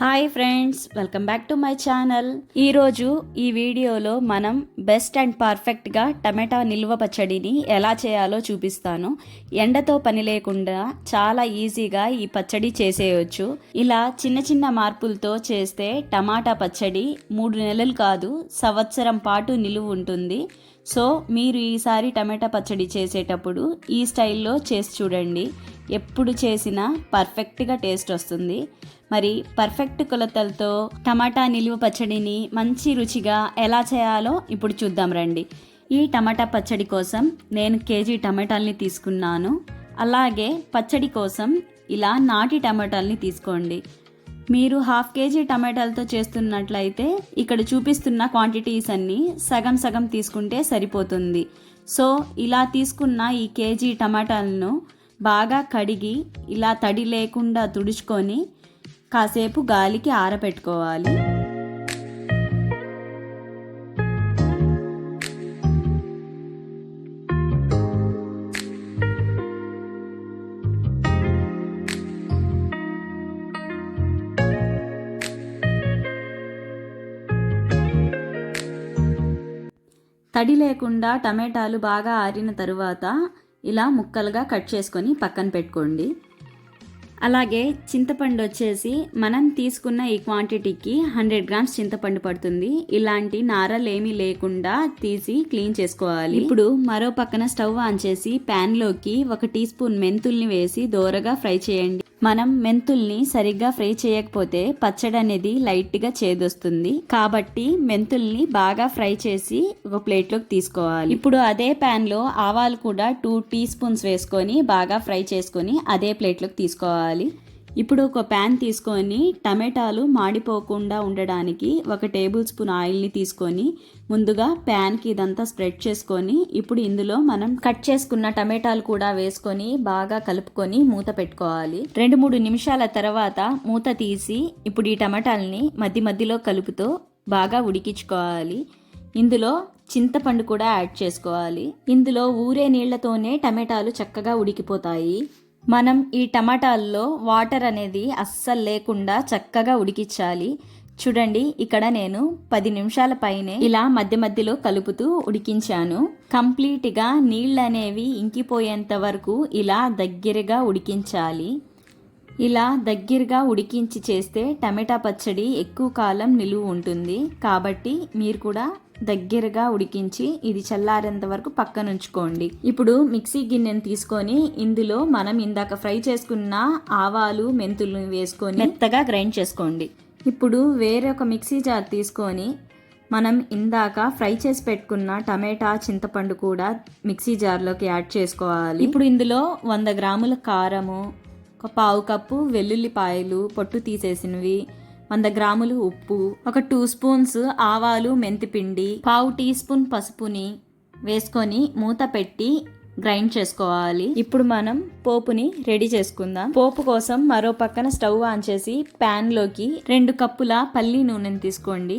Hi friends welcome back to my channel ఈరోజు ఈ వీడియోలో మనం బెస్ట్ అండ్ పర్ఫెక్ట్గా టమాటా నిల్వ పచ్చడిని ఎలా చేయాలో చూపిస్తాను. ఎండతో పని లేకుండా చాలా ఈజీగా ఈ పచ్చడి చేసేయచ్చు. ఇలా చిన్న చిన్న మార్పులతో చేస్తే టమాటా పచ్చడి మూడు నెలలు కాదు సంవత్సరం పాటు నిలువ ఉంటుంది. సో మీరు ఈసారి టమాటా పచ్చడి చేసేటప్పుడు ఈ స్టైల్లో చేసి చూడండి. ఎప్పుడు చేసినా పర్ఫెక్ట్గా టేస్ట్ వస్తుంది. మరి పర్ఫెక్ట్ కొలతలతో టమాటా నిలువ పచ్చడిని మంచి రుచిగా ఎలా చేయాలో ఇప్పుడు చూద్దాం రండి. ఈ టమాటా పచ్చడి కోసం నేను కేజీ టమాటాలని తీసుకున్నాను. అలాగే పచ్చడి కోసం ఇలా నాటి టమాటాలని తీసుకోండి. మీరు హాఫ్ కేజీ టమాటాలతో చేస్తున్నట్లయితే ఇక్కడ చూపిస్తున్న క్వాంటిటీస్ అన్నీ సగం సగం తీసుకుంటే సరిపోతుంది. సో ఇలా తీసుకున్న ఈ కేజీ టమాటాలను బాగా కడిగి ఇలా తడి లేకుండా తుడుచుకొని కాసేపు గాలికి ఆరబెట్టుకోవాలి తడి లేకుండా టమాటాలు బాగా ఆరిన తరువాత ఇలా ముక్కలుగా కట్ చేసుకొని పక్కన పెట్టుకోండి. అలాగే చింతపండు వచ్చేసి మనం తీసుకున్న ఈ క్వాంటిటీకి హండ్రెడ్ గ్రామ్స్ చింతపండు పడుతుంది. ఇలాంటి నారలు ఏమీ లేకుండా తీసి క్లీన్ చేసుకోవాలి. ఇప్పుడు మరో పక్కన స్టవ్ ఆన్ చేసి ప్యాన్లోకి ఒక టీ స్పూన్ మెంతుల్ని వేసి దోరగా ఫ్రై చేయండి. మనం మెంతుల్ని సరిగ్గా ఫ్రై చేయకపోతే పచ్చడి అనేది లైట్గా చేదొస్తుంది. కాబట్టి మెంతుల్ని బాగా ఫ్రై చేసి ఒక ప్లేట్లోకి తీసుకోవాలి. ఇప్పుడు అదే ప్యాన్లో ఆవాలు కూడా టూ టీ స్పూన్స్ వేసుకొని బాగా ఫ్రై చేసుకొని అదే ప్లేట్లోకి తీసుకోవాలి. ఇప్పుడు ఒక ప్యాన్ తీసుకొని టమాటాలు మాడిపోకుండా ఉండడానికి ఒక టేబుల్ స్పూన్ ఆయిల్ని తీసుకొని ముందుగా ప్యాన్కి ఇదంతా స్ప్రెడ్ చేసుకొని ఇప్పుడు ఇందులో మనం కట్ చేసుకున్న టమాటాలు కూడా వేసుకొని బాగా కలుపుకొని మూత పెట్టుకోవాలి. రెండు మూడు నిమిషాల తర్వాత మూత తీసి ఇప్పుడు ఈ టమాటాలని మధ్య మధ్యలో కలుపుతూ బాగా ఉడికించుకోవాలి. ఇందులో చింతపండు కూడా యాడ్ చేసుకోవాలి. ఇందులో ఊరే నీళ్ళతోనే టమాటాలు చక్కగా ఉడికిపోతాయి. మనం ఈ టమాటాల్లో వాటర్ అనేది అస్సలు లేకుండా చక్కగా ఉడికించాలి. చూడండి ఇక్కడ నేను పది నిమిషాల పైనే ఇలా మధ్య మధ్యలో కలుపుతూ ఉడికించాను. కంప్లీట్గా నీళ్ళు అనేవి ఇంకిపోయేంత వరకు ఇలా దగ్గరగా ఉడికించాలి. ఇలా దగ్గరగా ఉడికించి చేస్తే టమాటా పచ్చడి ఎక్కువ కాలం నిలువ ఉంటుంది. కాబట్టి మీరు కూడా దగ్గరగా ఉడికించి ఇది చల్లారేంత వరకు పక్కన ఉంచుకోండి. ఇప్పుడు మిక్సీ గిన్నెను తీసుకొని ఇందులో మనం ఇందాక ఫ్రై చేసుకున్న ఆవాలు మెంతులు వేసుకొని మెత్తగా గ్రైండ్ చేసుకోండి. ఇప్పుడు వేరే ఒక మిక్సీ జార్ తీసుకొని మనం ఇందాక ఫ్రై చేసి పెట్టుకున్న టమాటా చింతపండు కూడా మిక్సీ జార్లోకి యాడ్ చేసుకోవాలి. ఇప్పుడు ఇందులో వంద గ్రాముల కారము ఒక పావు కప్పు వెల్లుల్లిపాయలు పొట్టు తీసేసినవి వంద గ్రాములు ఉప్పు ఒక టూ స్పూన్స్ ఆవాలు మెంతిపిండి పావు టీ స్పూన్ పసుపుని వేసుకొని మూత పెట్టి గ్రైండ్ చేసుకోవాలి. ఇప్పుడు మనం పోపుని రెడీ చేసుకుందాం. పోపు కోసం మరో పక్కన స్టవ్ ఆన్ చేసి ప్యాన్లోకి రెండు కప్పుల పల్లి నూనెని తీసుకోండి.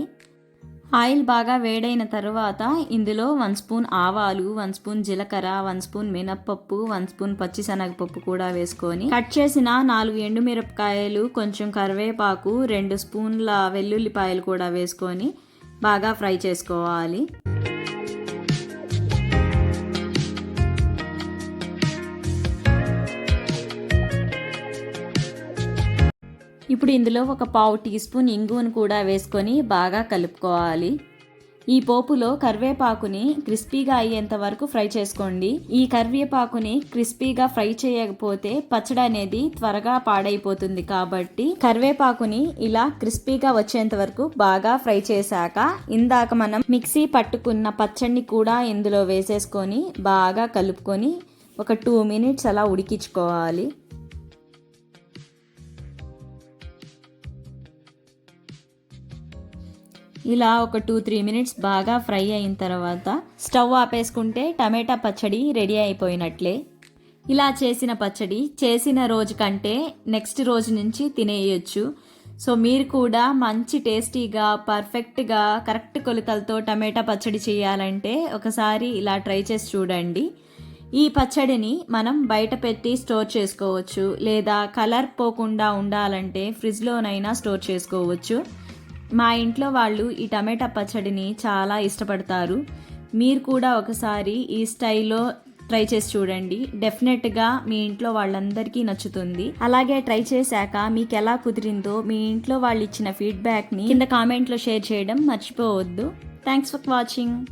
ఆయిల్ బాగా వేడైన తర్వాత ఇందులో వన్ స్పూన్ ఆవాలు వన్ స్పూన్ జీలకర్ర వన్ స్పూన్ మినప్పప్పు వన్ స్పూన్ పచ్చిశనగపప్పు కూడా వేసుకొని కట్ చేసిన నాలుగు ఎండుమిరపకాయలు కొంచెం కరివేపాకు రెండు స్పూన్ల వెల్లుల్లిపాయలు కూడా వేసుకొని బాగా ఫ్రై చేసుకోవాలి. ఇప్పుడు ఇందులో ఒక పావు టీ స్పూన్ ఇంగువను కూడా వేసుకొని బాగా కలుపుకోవాలి. ఈ పోపులో కరివేపాకుని క్రిస్పీగా అయ్యేంత వరకు ఫ్రై చేసుకోండి. ఈ కరివేపాకుని క్రిస్పీగా ఫ్రై చేయకపోతే పచ్చడి అనేది త్వరగా పాడైపోతుంది కాబట్టి కరివేపాకుని ఇలా క్రిస్పీగా వచ్చేంత వరకు బాగా ఫ్రై చేశాక ఇందాక మనం మిక్సీ పట్టుకున్న పచ్చడిని కూడా ఇందులో వేసేసుకొని బాగా కలుపుకొని ఒక టూ మినిట్స్ అలా ఉడికించుకోవాలి. ఇలా ఒక టూ త్రీ మినిట్స్ బాగా ఫ్రై అయిన తర్వాత స్టవ్ ఆపేసుకుంటే టమాటా పచ్చడి రెడీ అయిపోయినట్లే. ఇలా చేసిన పచ్చడి చేసిన రోజు కంటే నెక్స్ట్ రోజు నుంచి తినేయచ్చు. సో మీరు కూడా మంచి టేస్టీగా పర్ఫెక్ట్గా కరెక్ట్ కొలతలతో టమాటా పచ్చడి చేయాలంటే ఒకసారి ఇలా ట్రై చేసి చూడండి. ఈ పచ్చడిని మనం బయట పెట్టి స్టోర్ చేసుకోవచ్చు లేదా కలర్ పోకుండా ఉండాలంటే ఫ్రిడ్జ్లోనైనా స్టోర్ చేసుకోవచ్చు. మా ఇంట్లో వాళ్ళు ఈ టమాటా పచ్చడిని చాలా ఇష్టపడతారు. మీరు కూడా ఒకసారి ఈ స్టైల్లో ట్రై చేసి చూడండి. డెఫినెట్గా మీ ఇంట్లో వాళ్ళందరికీ నచ్చుతుంది. అలాగే ట్రై చేశాక మీకు ఎలా కుదిరిందో మీ ఇంట్లో వాళ్ళు ఇచ్చిన ఫీడ్బ్యాక్ని కింద కామెంట్లో షేర్ చేయడం మర్చిపోవద్దు. Thanks for watching